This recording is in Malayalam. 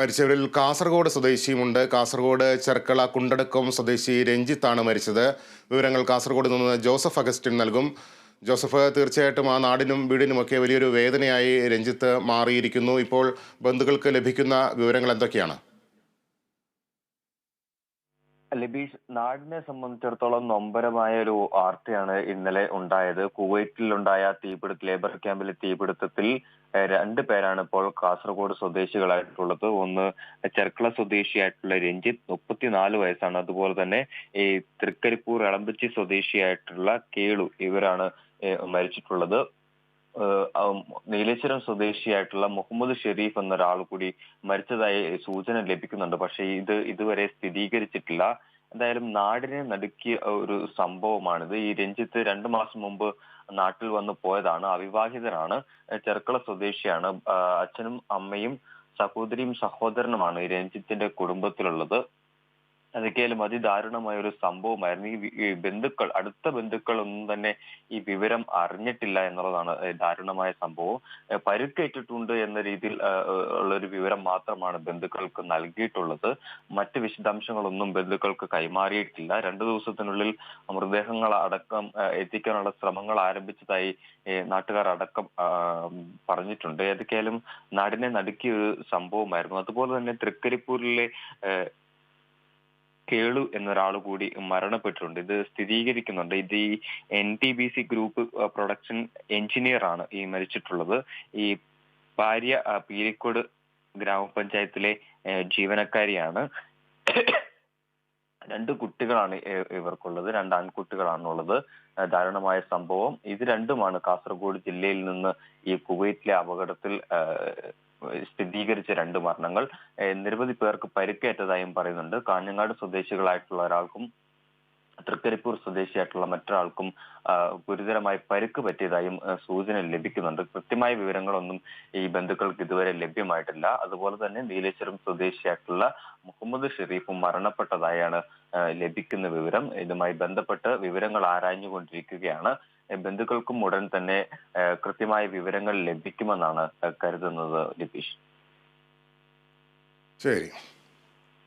മരിച്ചവരിൽ കാസർഗോഡ് സ്വദേശിയുമുണ്ട്. കാസർഗോഡ് ചെർക്കള കുണ്ടടക്കം സ്വദേശി രഞ്ജിത്താണ് മരിച്ചത്. വിവരങ്ങൾ കാസർഗോഡ് നിന്ന് ജോസഫ് അഗസ്റ്റിൻ നൽകും. ജോസഫ് തീർച്ചയായിട്ടും ആ നാടിനും വീടിനുമൊക്കെ വലിയൊരു വേദനയായി രഞ്ജിത്ത് മാറിയിരിക്കുന്നു. ഇപ്പോൾ ബന്ധുക്കൾക്ക് ലഭിക്കുന്ന വിവരങ്ങൾ എന്തൊക്കെയാണ്? ലിബീഷ് നാടിനെ സംബന്ധിച്ചിടത്തോളം നൊമ്പരമായ ഒരു വാർത്തയാണ് ഇന്നലെ ഉണ്ടായത്. കുവൈറ്റിലുണ്ടായ തീപിടുത്ത ലേബർ ക്യാമ്പിലെ തീപിടുത്തത്തിൽ രണ്ട് പേരാണ് ഇപ്പോൾ കാസർഗോഡ് സ്വദേശികളായിട്ടുള്ളത്. ഒന്ന് ചെർക്കള സ്വദേശിയായിട്ടുള്ള രഞ്ജിത്ത് മുപ്പത്തിനാല് വയസ്സാണ്. അതുപോലെ തന്നെ ഈ തൃക്കരിപ്പൂർ എളമ്പച്ചി സ്വദേശിയായിട്ടുള്ള കേളു ഇവരാണ് മരിച്ചിട്ടുള്ളത്. നീലേശ്വരം സ്വദേശിയായിട്ടുള്ള മുഹമ്മദ് ഷെരീഫ് എന്ന ഒരാൾ കൂടി മരിച്ചതായി സൂചന ലഭിക്കുന്നുണ്ട്. പക്ഷേ ഇത് ഇതുവരെ സ്ഥിരീകരിച്ചിട്ടില്ല. എന്തായാലും നാടിനെ നടുക്കിയ ഒരു സംഭവമാണിത്. ഈ രഞ്ജിത്ത് രണ്ടു മാസം മുമ്പ് നാട്ടിൽ വന്നു പോയതാണ്. അവിവാഹിതനാണ്. ചെർക്കള സ്വദേശിയാണ്. അച്ഛനും അമ്മയും സഹോദരിയും സഹോദരനുമാണ് രഞ്ജിത്തിന്റെ കുടുംബത്തിലുള്ളത്. അതൊക്കെയാലും അതിദാരുണമായ ഒരു സംഭവമായിരുന്നു. ഈ ബന്ധുക്കൾ അടുത്ത ബന്ധുക്കൾ ഒന്നും തന്നെ ഈ വിവരം അറിഞ്ഞിട്ടില്ല എന്നുള്ളതാണ് ദാരുണമായ സംഭവം. പരുക്കേറ്റിട്ടുണ്ട് എന്ന രീതിയിൽ ഏഹ് ഏഹ് ഉള്ള ഒരു വിവരം മാത്രമാണ് ബന്ധുക്കൾക്ക് നൽകിയിട്ടുള്ളത്. മറ്റ് വിശദാംശങ്ങളൊന്നും ബന്ധുക്കൾക്ക് കൈമാറിയിട്ടില്ല. രണ്ടു ദിവസത്തിനുള്ളിൽ മൃതദേഹങ്ങൾ അടക്കം എത്തിക്കാനുള്ള ശ്രമങ്ങൾ ആരംഭിച്ചതായി നാട്ടുകാർ അടക്കം പറഞ്ഞിട്ടുണ്ട്. ഏതൊക്കെയാലും നാടിനെ നടുക്കിയ ഒരു സംഭവമായിരുന്നു. അതുപോലെ തന്നെ തൃക്കരിപ്പൂരിലെ കേളു എന്നൊരാൾ കൂടി മരണപ്പെട്ടിട്ടുണ്ട്. ഇത് സ്ഥിരീകരിക്കുന്നുണ്ട്. ഇത് ഈ N T B C group production engineer ആണ് ഈ മരിച്ചിട്ടുള്ളത്. ഈ ഭാര്യ പീരിക്കോട് ഗ്രാമപഞ്ചായത്തിലെ ജീവനക്കാരിയാണ്. രണ്ട് കുട്ടികളാണ് ഇവർക്കുള്ളത്. രണ്ട് ആൺകുട്ടികളാണുള്ളത്. ദാരുണമായ സംഭവം. ഇത് രണ്ടുമാണ് കാസർഗോഡ് ജില്ലയിൽ നിന്ന് ഈ കുവൈറ്റിലെ അപകടത്തിൽ സ്ഥിരീകരിച്ച രണ്ട് മരണങ്ങൾ. നിരവധി പേർക്ക് പരിക്കേറ്റതായും പറയുന്നുണ്ട്. കാഞ്ഞങ്ങാട് സ്വദേശികളായിട്ടുള്ള ഒരാൾക്കും തൃക്കരിപ്പൂർ സ്വദേശിയായിട്ടുള്ള മറ്റൊരാൾക്കും ഗുരുതരമായി പരിക്ക് പറ്റിയതായും സൂചന ലഭിക്കുന്നുണ്ട്. കൃത്യമായ വിവരങ്ങളൊന്നും ഈ ബന്ധുക്കൾക്ക് ഇതുവരെ ലഭ്യമായിട്ടില്ല. അതുപോലെ തന്നെ നീലേശ്വരം സ്വദേശിയായിട്ടുള്ള മുഹമ്മദ് ഷെരീഫും മരണപ്പെട്ടതായാണ് ലഭിക്കുന്ന വിവരം. ഇതുമായി ബന്ധപ്പെട്ട് വിവരങ്ങൾ ആരാഞ്ഞുകൊണ്ടിരിക്കുകയാണ്. ബന്ധുക്കൾക്കും ഉടൻ തന്നെ കൃത്യമായ വിവരങ്ങൾ ലഭിക്കുമെന്നാണ് കരുതുന്നത് ലിപീഷ് ശരി.